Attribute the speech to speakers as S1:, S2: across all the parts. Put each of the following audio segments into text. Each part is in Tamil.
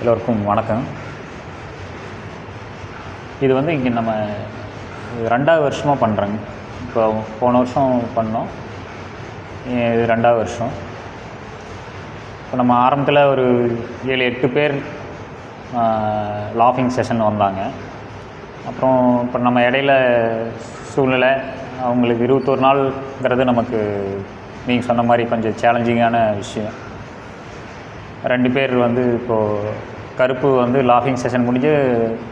S1: எல்லோருக்கும் வணக்கம். இது வந்து இங்கே நம்ம ரெண்டாவது வருஷமாக பண்ணுறேங்க இப்போ போன வருஷம் பண்ணோம். இது ரெண்டாவது வருஷம். இப்போ நம்ம ஆரம்பத்தில் ஒரு ஏழு எட்டு பேர் லாஃபிங் செஷன் வந்தாங்க. அப்புறம் இப்போ நம்ம இடையில சூழ்நிலை அவங்களுக்கு இருபத்தொரு நாள்ங்கிறது நமக்கு நீங்கள் சொன்ன மாதிரி கொஞ்சம் சேலஞ்சிங்கான விஷயம். ரெண்டு பேர் வந்து இப்போது கருப்பு வந்து லாஃபிங் செஷன் முடிஞ்சு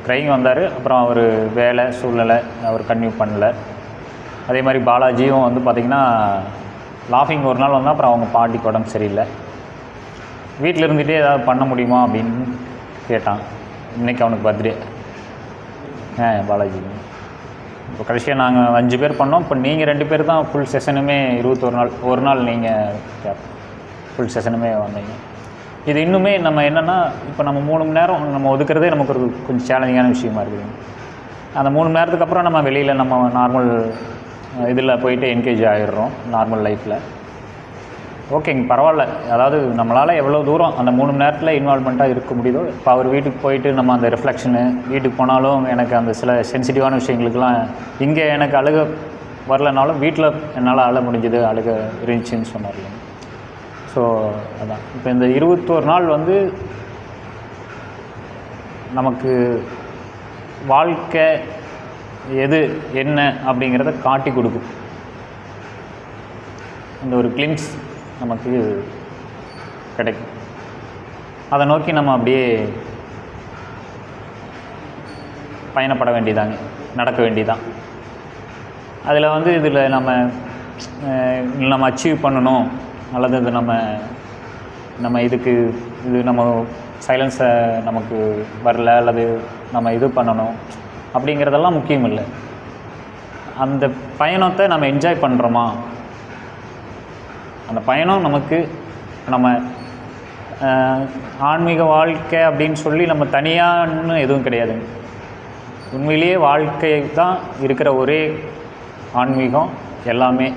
S1: க்ரைங் வந்தார். அப்புறம் அவர் வேலை சூழ்நிலை அவர் கன்டினியூ பண்ணல. அதே மாதிரி பாலாஜியும் வந்து பார்த்திங்கன்னா லாஃபிங் ஒரு நாள் வந்தால் அப்புறம் அவங்க பாட்டிக்கு உடம்பு சரியில்லை. வீட்டில் இருந்துகிட்டே ஏதாவது பண்ண முடியுமா அப்படின்னு கேட்டான். இன்றைக்கி அவனுக்கு பர்த்டே ஆ பாலாஜி. இப்போ கடைசியாக நாங்கள் அஞ்சு பேர் பண்ணோம். இப்போ நீங்கள் ரெண்டு பேர் தான் ஃபுல் செஷனுமே இருபத்தொரு நாள் ஒரு நாள் நீங்கள் ஃபுல் செஷனுமே வந்தீங்க. இது இன்னுமே நம்ம என்னென்னா இப்போ நம்ம மூணு மணி நேரம் நம்ம ஒதுக்கிறதே நமக்கு ஒரு கொஞ்சம் சேலஞ்சிங்கான விஷயமா இருக்குது. அந்த மூணு மணி நேரத்துக்கு அப்புறம் நம்ம வெளியில் நம்ம நார்மல் இதில் போயிட்டு என்கேஜ் ஆகிடுறோம் நார்மல் லைஃப்பில் ஓகேங்க பரவாயில்ல. அதாவது நம்மளால் எவ்வளோ தூரம் அந்த மூணு மணி நேரத்தில் இன்வால்மெண்ட்டாக இருக்க முடியுதோ இப்போ அவர் வீட்டுக்கு போயிட்டு நம்ம அந்த ரிஃப்ளெக்ஷனு வீட்டுக்கு போனாலும் எனக்கு அந்த சில சென்சிட்டிவான விஷயங்களுக்கெல்லாம் இங்கே எனக்கு அழுக வரலனாலும் வீட்டில் என்னால் அழ முடிஞ்சது அழுக இருந்துச்சுன்னு சொன்னார் ஸோ அதான். இப்போ இந்த இருபத்தோரு நாள் வந்து நமக்கு வாழ்க்கை எது என்ன அப்படிங்கிறத காட்டி கொடுக்கும். இந்த ஒரு கிளிம்ஸ் நமக்கு கிடைக்கும். அதை நோக்கி நம்ம அப்படியே பயணப்பட வேண்டியதாங்க. நடக்க வேண்டியதான். அதில் வந்து இதில் நம்ம நம்ம அச்சீவ் பண்ணணும். அல்லது இது நம்ம நம்ம இதுக்கு இது நம்ம சைலன்ஸை நமக்கு வரல அல்லது நம்ம இது பண்ணணும் அப்படிங்கிறதெல்லாம் முக்கியம் இல்லை. அந்த பயணத்தை நம்ம என்ஜாய் பண்ணுறோமா அந்த பயணம் நமக்கு நம்ம ஆன்மீக வாழ்க்கை அப்படின்னு சொல்லி நம்ம தனியான்னு எதுவும் கிடையாது. உண்மையிலேயே வாழ்க்கை தான் இருக்கிற ஒரே ஆன்மீகம் எல்லாமே.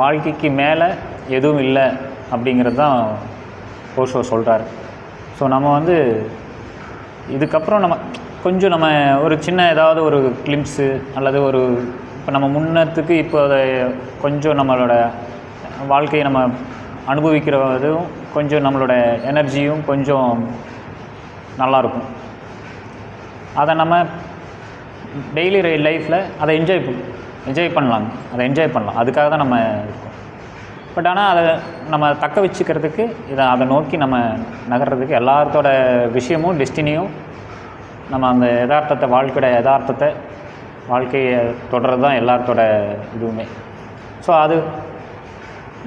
S1: வாழ்க்கைக்கு மேலே எதுவும் இல்லை அப்படிங்கிறது தான் ஓஷோ சொல்கிறாரு ஸோ நம்ம வந்து இதுக்கப்புறம் நம்ம கொஞ்சம் நம்ம ஒரு சின்ன ஏதாவது ஒரு கிளிம்ஸு அல்லது ஒரு இப்போ நம்ம முன்னத்துக்கு இப்போ அதை கொஞ்சம் நம்மளோட வாழ்க்கையை நம்ம அனுபவிக்கிறதும் கொஞ்சம் நம்மளோட எனர்ஜியும் கொஞ்சம் நல்லாயிருக்கும் அதை நம்ம டெய்லி லைஃப்பில் அதை என்ஜாய் என்ஜாய் பண்ணலாம். அதை என்ஜாய் பண்ணலாம். அதுக்காக தான் நம்ம இருக்கோம். பட் ஆனால் அதை நம்ம தக்க வச்சுக்கிறதுக்கு இதை அதை நோக்கி நம்ம நகர்றதுக்கு எல்லாத்தோட விஷயமும் டெஸ்டினியும் நம்ம அந்த யதார்த்தத்தை வாழ்க்கையோட யதார்த்தத்தை வாழ்க்கையை தொடர்றது தான் எல்லாத்தோட இதுவுமே. ஸோ அது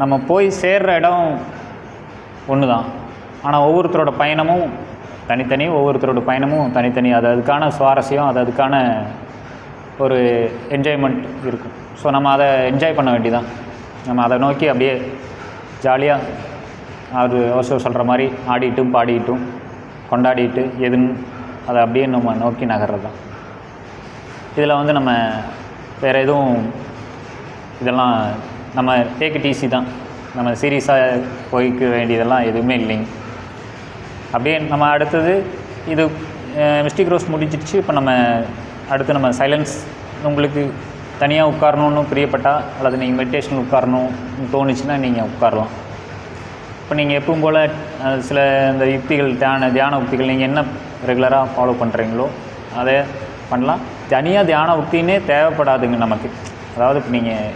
S1: நம்ம போய் சேர்ற இடம் ஒன்று தான் ஆனால் ஒவ்வொருத்தரோட பயணமும் தனித்தனி ஒவ்வொருத்தரோட பயணமும் தனித்தனி. அது அதுக்கான சுவாரஸ்யம் அது அதுக்கான ஒரு என்ஜாய்மெண்ட் இருக்கும். ஸோ நம்ம அதை என்ஜாய் பண்ண வேண்டியதான் நம்ம அதை நோக்கி அப்படியே ஜாலியாக அது ஓசோ சொல்கிற மாதிரி ஆடிட்டும் பாடிட்டும் கொண்டாடிட்டு எதுன்னு அதை அப்படியே நம்ம நோக்கி நகர்றது தான் இதில் வந்து நம்ம வேறு எதுவும் இதெல்லாம் நம்ம டேக் டிசி ஈஸி தான். நம்ம சீரியஸாக போய்க்க வேண்டியதெல்லாம் எதுவுமே இல்லைங்க. அப்படியே நம்ம அடுத்தது இது மிஸ்டிக் ரோஸ் முடிஞ்சிடுச்சு. இப்போ நம்ம அடுத்து நம்ம சைலன்ஸ் உங்களுக்கு தனியாக உட்காரணுன்னு பிரியப்பட்டா அல்லது நீங்கள் மெடிடேஷன் உட்காரணும் தோணுச்சுன்னா நீங்கள் உட்காரலாம். இப்போ நீங்கள் எப்பவும் போல் சில இந்த யுக்திகள் தியான தியான உக்திகள் நீங்கள் என்ன ரெகுலராக ஃபாலோ பண்ணுறீங்களோ அதை பண்ணலாம். தனியாக தியான உக்தினே தேவைப்படாதுங்க நமக்கு. அதாவது இப்போ நீங்கள்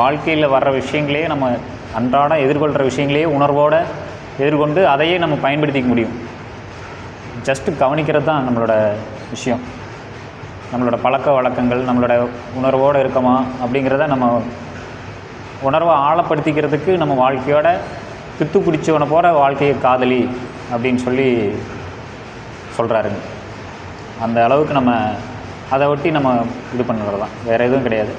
S1: வாழ்க்கையில் வர்ற விஷயங்களே நம்ம அன்றாடம் எதிர்கொள்கிற விஷயங்களையே உணர்வோடு எதிர்கொண்டு அதையே நம்ம பயன்படுத்திக்க முடியும். ஜஸ்ட்டு கவனிக்கிறது தான் நம்மளோட விஷயம். நம்மளோட பழக்க வழக்கங்கள் நம்மளோட உணர்வோடு இருக்கமா அப்படிங்கிறத நம்ம உணர்வை ஆழப்படுத்திக்கிறதுக்கு நம்ம வாழ்க்கையோட பித்து பிடிச்சவனை போகிற வாழ்க்கையை காதலி அப்படின்னு சொல்லி சொல்கிறாருங்க அந்த அளவுக்கு நம்ம அதை ஒட்டி நம்ம இது பண்ணுறது தான் வேறு எதுவும் கிடையாது.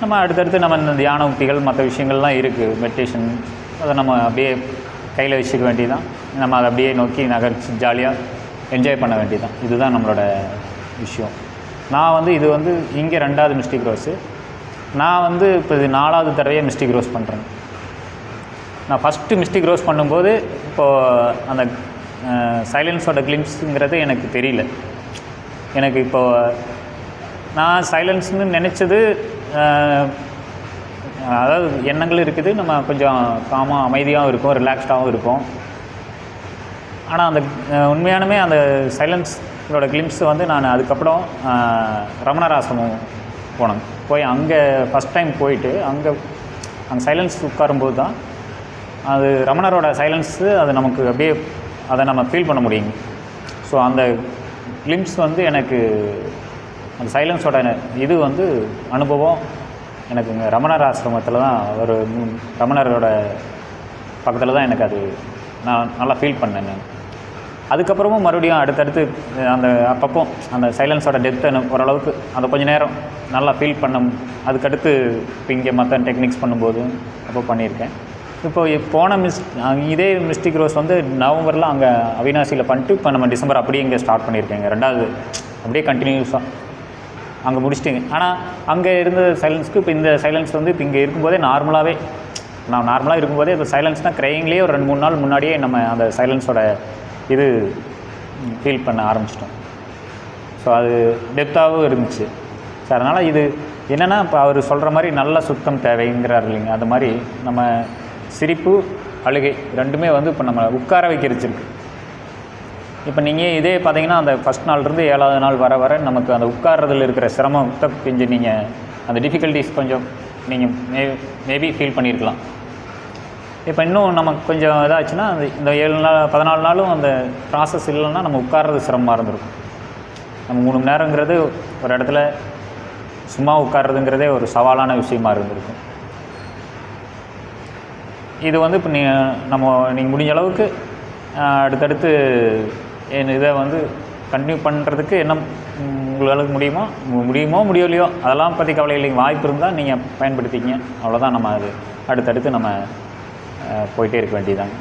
S1: நம்ம அடுத்தடுத்து நம்ம இந்த தியான உக்திகள் மற்ற விஷயங்கள்லாம் இருக்குது மெடிடேஷன் அதை நம்ம அப்படியே கையில் வச்சுக்க வேண்டியதான் நம்ம அதை அப்படியே நோக்கி நகர்ச்சி ஜாலியாக என்ஜாய் பண்ண வேண்டியதான் இதுதான் நம்மளோட விஷயம். நான் வந்து இது வந்து இங்கே ரெண்டாவது மிஸ்டேக் ரோஸு நான் வந்து இப்போ இது நாலாவது தடவையாக மிஸ்டேக் ரோஸ் பண்ணுறேன் நான் ஃபஸ்ட்டு மிஸ்டேக் ரோஸ் பண்ணும்போது இப்போது அந்த சைலன்ஸோட கிளிம்ஸுங்கிறது எனக்கு தெரியல. எனக்கு இப்போது நான் சைலன்ஸ்னு நினச்சது அதாவது எண்ணங்கள் இருக்குது நம்ம கொஞ்சம் காமாக அமைதியாகவும் இருக்கும் ரிலாக்ஸ்டாகவும் இருக்கும். ஆனால் அந்த உண்மையானமே உண்மையானுமே அந்த சைலன்ஸோட கிளிம்ஸ் வந்து நான் அதுக்கப்புறம் ரமணராசமும் ஆசிரமம் போனேன். போய் அங்கே ஃபஸ்ட் டைம் போயிட்டு அங்கே அங்கே சைலன்ஸ் உட்காரும்போது தான் அது ரமணரோட சைலன்ஸு அது நமக்கு அப்படியே அதை நம்ம ஃபீல் பண்ண முடியும். ஸோ அந்த கிளிம்ஸ் வந்து எனக்கு அந்த சைலன்ஸோட இது வந்து அனுபவம் எனக்கு இங்கே ரமணர் ஆசிரமத்தில் தான் ஒரு ரமணரோட பக்கத்தில் தான் எனக்கு அது நான் நல்லா ஃபீல் பண்ணேன் நான். அதுக்கப்புறமும் மறுபடியும் அடுத்தடுத்து அந்த அப்பப்போ அந்த சைலன்ஸோட டெப்த்தை ஓரளவுக்கு அந்த கொஞ்ச நேரம் நல்லா ஃபீல் பண்ண அதுக்கடுத்து இப்போ இங்கே மற்ற டெக்னிக்ஸ் பண்ணும்போது அப்போ பண்ணியிருக்கேன். இப்போ போன மிஸ் இதே மிஸ்டிக் ரோஸ் வந்து நவம்பரில் அங்கே அவினாசியில் பண்ணிட்டு இப்போ நம்ம டிசம்பர் அப்படியே இங்கே ஸ்டார்ட் பண்ணியிருக்கேங்க. ரெண்டாவது அப்படியே கண்டினியூஸாக அங்கே முடிச்சிட்டிங்க. ஆனால் அங்கே இருந்த சைலன்ஸ்க்கு இப்போ இந்த சைலன்ஸ் வந்து இப்போ இங்கே இருக்கும்போதே நார்மலாகவே நான் நார்மலாக இருக்கும்போதே இப்போ சைலன்ஸ்னால் க்ரையிங்லேயே ஒரு ரெண்டு மூணு நாள் முன்னாடியே நம்ம அந்த சைலன்ஸோட இது ஃபீல் பண்ண ஆரம்பிச்சிட்டோம். ஸோ அது டெப்த்தாகவும் இருந்துச்சு. ஸோ அதனால் இது என்னென்னா இப்போ அவர் சொல்கிற மாதிரி நல்ல சுத்தம் தேவைங்கிறார் இல்லைங்க. அது மாதிரி நம்ம சிரிப்பு அழுகை ரெண்டுமே வந்து இப்போ நம்மளை உட்கார வைக்கிறச்சிருக்கு இப்போ நீங்கள் இதே பார்த்தீங்கன்னா அந்த ஃபஸ்ட் நாள்லேருந்து ஏழாவது நாள் வர வர நமக்கு அந்த உட்கார்றதில் இருக்கிற சிரமத்தை கொஞ்சம் நீங்கள் அந்த டிஃபிகல்ட்டிஸ் கொஞ்சம் நீங்கள் மே மேபி ஃபீல் பண்ணியிருக்கலாம் இப்போ இன்னும் நமக்கு கொஞ்சம் இதாச்சுன்னா அந்த இந்த ஏழு நாள் பதினாலு நாளும் அந்த ப்ராசஸ் இல்லைன்னா நம்ம உட்கார்றது சிரமமாக இருந்திருக்கும். நம்ம மூணு மணி நேரங்கிறது ஒரு இடத்துல சும்மா உட்கார்றதுங்கிறதே ஒரு சவாலான விஷயமா இருந்திருக்கும். இது வந்து இப்போ நீ நம்ம நீங்கள் முடிஞ்ச அளவுக்கு அடுத்தடுத்து என் இதை வந்து கண்டினியூ பண்ணுறதுக்கு என்ன உங்களுக்கு முடியுமோ? முடியுமோ முடியலையோ அதெல்லாம் பற்றி கவலை இல்லைங்க. வாய்ப்பு இருந்தால் நீங்கள் பயன்படுத்திக்கிங்க. அவ்வளோதான் நம்ம அது. அடுத்தடுத்து நம்ம போயிட்டே இருக்க வேண்டியதாங்க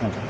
S1: ஓகே.